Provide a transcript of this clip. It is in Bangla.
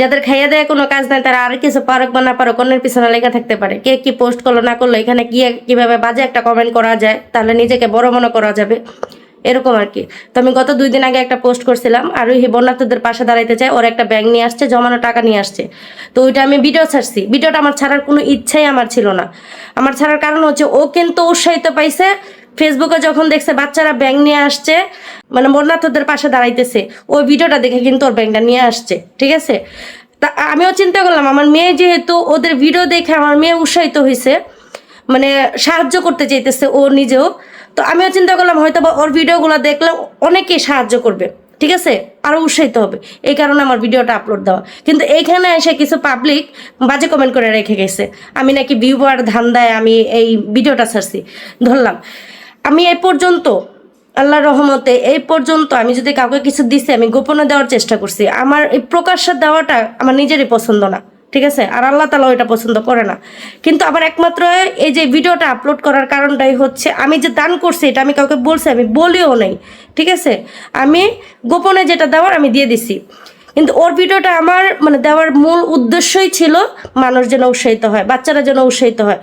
যাদের খাইয়া দেয় কোনো কাজ নাই, তারা আর কিছু পারক বা না পারক, অন্যের পিছনে লেগে থাকতে পারে। কে কি পোস্ট করল, না করল, এখানে গিয়ে কীভাবে বাজে একটা কমেন্ট করা যায়, তাহলে নিজেকে বড় মনে করা যাবে। এরকম আর কি। তো আমি গত দুই দিন আগে একটা পোস্ট করছিলাম, আর ওই বন্যার্থদের পাশে দাঁড়াইতে চাই, ওর একটা ব্যাংক নিয়ে আসছে, জমানো টাকা নিয়ে আসছে। তো ওইটা আমি ভিডিও ছাড়ছি। ভিডিওটা আমার ছাড়ার কোনো ইচ্ছাই আমার ছিল না। আমার ছাড়ার কারণ হচ্ছে, ও কিন্তু উৎসাহিত পাইছে ফেসবুকে যখন দেখছে বাচ্চারা ব্যাংক নিয়ে আসছে মানে বন্যার্থদের পাশে দাঁড়াইতেছে, ওই ভিডিওটা দেখে কিন্তু ওর ব্যাংকটা নিয়ে আসছে, ঠিক আছে? তা আমিও চিন্তা করলাম, আমার মেয়ে যেহেতু ওদের ভিডিও দেখে আমার মেয়ে উৎসাহিত হয়েছে মানে সাহায্য করতে চাইতেছে ও নিজেও, তো আমিও চিন্তা করলাম হয়তো বা ওর ভিডিওগুলো দেখলে অনেকেই সাহায্য করবে, ঠিক আছে? আরও উৎসাহিত হবে, এই কারণে আমার ভিডিওটা আপলোড দেওয়া। কিন্তু এইখানে এসে কিছু পাবলিক বাজে কমেন্ট করে রেখে গেছে, আমি নাকি ভিউয়ার ধান্দায় আমি এই ভিডিওটা ছাড়ছি, ধরলাম। আমি এই পর্যন্ত, আল্লাহর রহমতে এই পর্যন্ত আমি যদি কাউকে কিছু দিছি, আমি গোপনে দেওয়ার চেষ্টা করছি। আমার এই প্রকাশ্যে দেওয়াটা আমার নিজেরই পছন্দ না, ঠিক আছে? আর আল্লাহ তালা ওইটা পছন্দ করে না। কিন্তু আমার একমাত্র এই যে ভিডিওটা আপলোড করার কারণটাই হচ্ছে, আমি যে দান করছি, এটা আমি কাউকে বলছি, আমি বলিও নাই, ঠিক আছে? আমি গোপনে যেটা দেওয়ার আমি দিয়ে দিছি। কিন্তু ওর ভিডিওটা আমার মানে দেওয়ার মূল উদ্দেশ্যই ছিল মানুষ যেন উৎসাহিত হয়, বাচ্চারা যেন উৎসাহিত হয়।